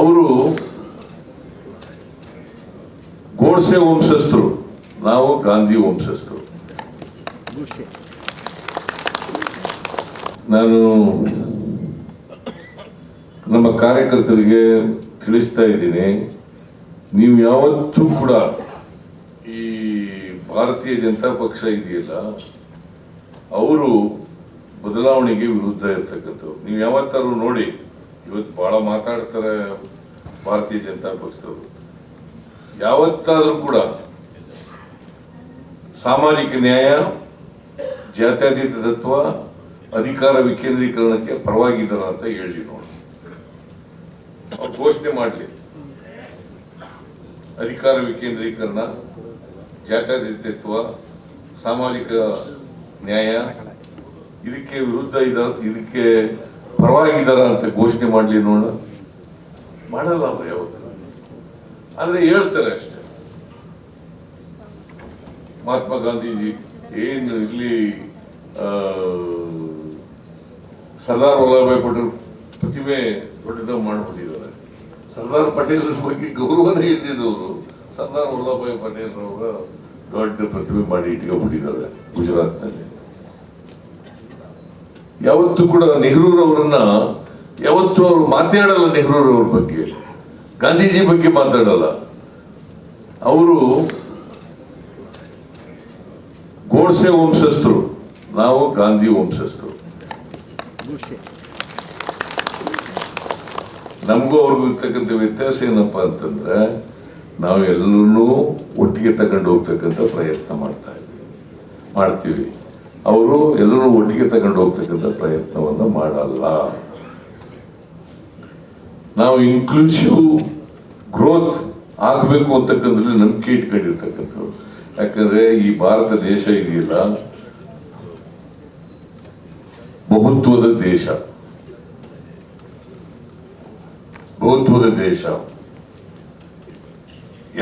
ಅವರು ಗೋಡ್ಸೆ ವಂಶಸ್ಥರು, ನಾವು ಗಾಂಧಿ ವಂಶಸ್ಥರು. ನಾನು ನಮ್ಮ ಕಾರ್ಯಕರ್ತರಿಗೆ ತಿಳಿಸ್ತಾ ಇದ್ದೀನಿ, ನೀವು ಯಾವತ್ತೂ ಕೂಡ ಈ ಭಾರತೀಯ ಜನತಾ ಪಕ್ಷ ಇದೆಯಲ್ಲ, ಅವರು ಬದಲಾವಣೆಗೆ ವಿರುದ್ಧ ಇರ್ತಕ್ಕಂಥವ್ರು. ನೀವು ಯಾವತ್ತಾದ್ರೂ ನೋಡಿ ಇವತ್ತು ಬಹಳ ಮಾತಾಡ್ತಾರೆ ಭಾರತೀಯ ಜನತಾ ಪಕ್ಷದವರು. ಯಾವತ್ತಾದ್ರೂ ಕೂಡ ಸಾಮಾಜಿಕ ನ್ಯಾಯ, ಜಾತ್ಯತೀತ ತತ್ವ, ಅಧಿಕಾರ ವಿಕೇಂದ್ರೀಕರಣಕ್ಕೆ ಪರವಾಗಿದ್ದಾರ ಅಂತ ಹೇಳಿ ನೋಡಿ. ಅವ್ರು ಘೋಷಣೆ ಮಾಡಲಿ. ಅಧಿಕಾರ ವಿಕೇಂದ್ರೀಕರಣ ಜಾತ್ಯತೀತತ್ವ ಸಾಮಾಜಿಕ ನ್ಯಾಯ, ಇದಕ್ಕೆ ವಿರುದ್ಧ ಇದ ಇದಕ್ಕೆ ಪರವಾಗಿದ್ದಾರ ಅಂತ ಘೋಷಣೆ ಮಾಡಲಿ ನೋಡ. ಮಾಡಲ್ಲ ಅವ್ರು ಯಾವತ್ತು. ಆದ್ರೆ ಹೇಳ್ತಾರೆ ಅಷ್ಟೇ. ಮಹಾತ್ಮ ಗಾಂಧೀಜಿ ಏನು ಇಲ್ಲಿ ಸರ್ದಾರ್ ವಲ್ಲಭಾಯ್ ಪಟೇಲ್ ಪ್ರತಿಮೆ ದೊಡ್ಡದ ಮಾಡಿಬಿಟ್ಟಿದ್ದಾರೆ. ಸರ್ದಾರ್ ಪಟೇಲ್ ಬಗ್ಗೆ ಗೌರವನೇ ಇದ್ದಿದ್ದವರು ಸರ್ದಾರ್ ವಲ್ಲಭಾಯ್ ಪಟೇಲ್ ಅವರ ದೊಡ್ಡ ಪ್ರತಿಮೆ ಮಾಡಿ ಇಟ್ಕೊಂಡ್ಬಿಟ್ಟಿದ್ದಾರೆ ಗುಜರಾತ್ನಲ್ಲಿ. ಯಾವತ್ತೂ ಕೂಡ ನೆಹರೂರವರನ್ನ ಯಾವತ್ತೂ ಅವರು ಮಾತಾಡಲ್ಲ ನೆಹರೂರವ್ರ ಬಗ್ಗೆ. ಗಾಂಧೀಜಿ ಬಗ್ಗೆ ಮಾತಾಡಲ್ಲ. ಅವರು ಗೋಡ್ಸೆ ವಂಶಸ್ಥರು. ನಾವು ಗಾಂಧಿ ವಂಶಸ್ಥರು. ನಮಗೂ ಅವ್ರಿಗೂ ಇರ್ತಕ್ಕಂಥ ವ್ಯತ್ಯಾಸ ಏನಪ್ಪ ಅಂತಂದ್ರೆ ನಾವು ಎಲ್ಲರನ್ನೂ ಒಟ್ಟಿಗೆ ತಗೊಂಡು ಹೋಗ್ತಕ್ಕಂಥ ಪ್ರಯತ್ನ ಮಾಡ್ತಾ ಇದ್ದೀವಿ. ಮಾಡ್ತೀವಿ. ಅವರು ಎಲ್ಲರೂ ಒಟ್ಟಿಗೆ ತಗೊಂಡು ಹೋಗ್ತಕ್ಕಂಥ ಪ್ರಯತ್ನವನ್ನ ಮಾಡಲ್ಲ. ನಾವು ಇನ್ಕ್ಲೂಸಿವ್ ಗ್ರೋತ್ ಆಗಬೇಕು ಅಂತಕ್ಕಂಥದ್ದು ನಂಬಿಕೆ ಇಟ್ಕೊಂಡಿರ್ತಕ್ಕಂಥವ್ರು. ಯಾಕಂದ್ರೆ ಈ ಭಾರತ ದೇಶ ಇದೆಯಲ್ಲ, ಬಹುತ್ವದ ದೇಶ. ಬಹುತ್ವದ ದೇಶ.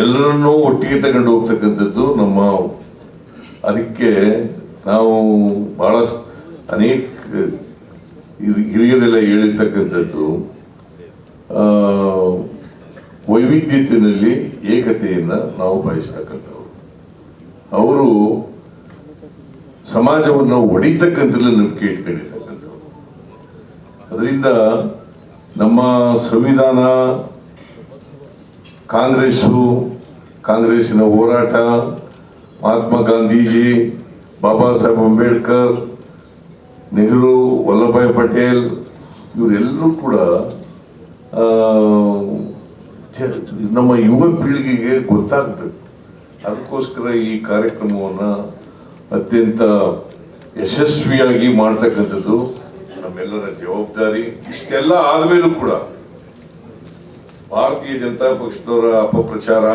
ಎಲ್ಲರನ್ನೂ ಒಟ್ಟಿಗೆ ತಗೊಂಡು ಹೋಗ್ತಕ್ಕಂಥದ್ದು ನಮ್ಮ, ಅದಕ್ಕೆ ನಾವು ಬಹಳ ಅನೇಕ ಹಿರಿಯರೆಲ್ಲ ಹೇಳಿರ್ತಕ್ಕಂಥದ್ದು ವೈವಿಧ್ಯತೆಯಲ್ಲಿ ಏಕತೆಯನ್ನು ನಾವು ಬಯಸ್ತಕ್ಕಂಥವ್ರು. ಅವರು ಸಮಾಜವನ್ನು ಒಡಿತಕ್ಕಂಥದ್ದು ನಂಬಿಕೆ ಇಟ್ಕೊಂಡಿರ್ತಕ್ಕಂಥವ್ರು ಅದರಿಂದ ನಮ್ಮ ಸಂವಿಧಾನ, ಕಾಂಗ್ರೆಸ್ಸು, ಕಾಂಗ್ರೆಸ್ಸಿನ ಹೋರಾಟ, ಮಹಾತ್ಮ ಗಾಂಧೀಜಿ ಬಾಬಾ ಸಾಹೇಬ್ ಅಂಬೇಡ್ಕರ್, ನೆಹರು ವಲ್ಲಭಾಯ್ ಪಟೇಲ್ ಇವರೆಲ್ಲರೂ ಕೂಡ ನಮ್ಮ ಯುವ ಪೀಳಿಗೆಗೆ ಗೊತ್ತಾಗಬೇಕು. ಅದಕ್ಕೋಸ್ಕರ ಈ ಕಾರ್ಯಕ್ರಮವನ್ನು ಅತ್ಯಂತ ಯಶಸ್ವಿಯಾಗಿ ಮಾಡ್ತಕ್ಕಂಥದ್ದು ನಮ್ಮೆಲ್ಲರ ಜವಾಬ್ದಾರಿ. ಇಷ್ಟೆಲ್ಲ ಆದಮೇಲೂ ಕೂಡ ಭಾರತೀಯ ಜನತಾ ಪಕ್ಷದವರ ಅಪಪ್ರಚಾರ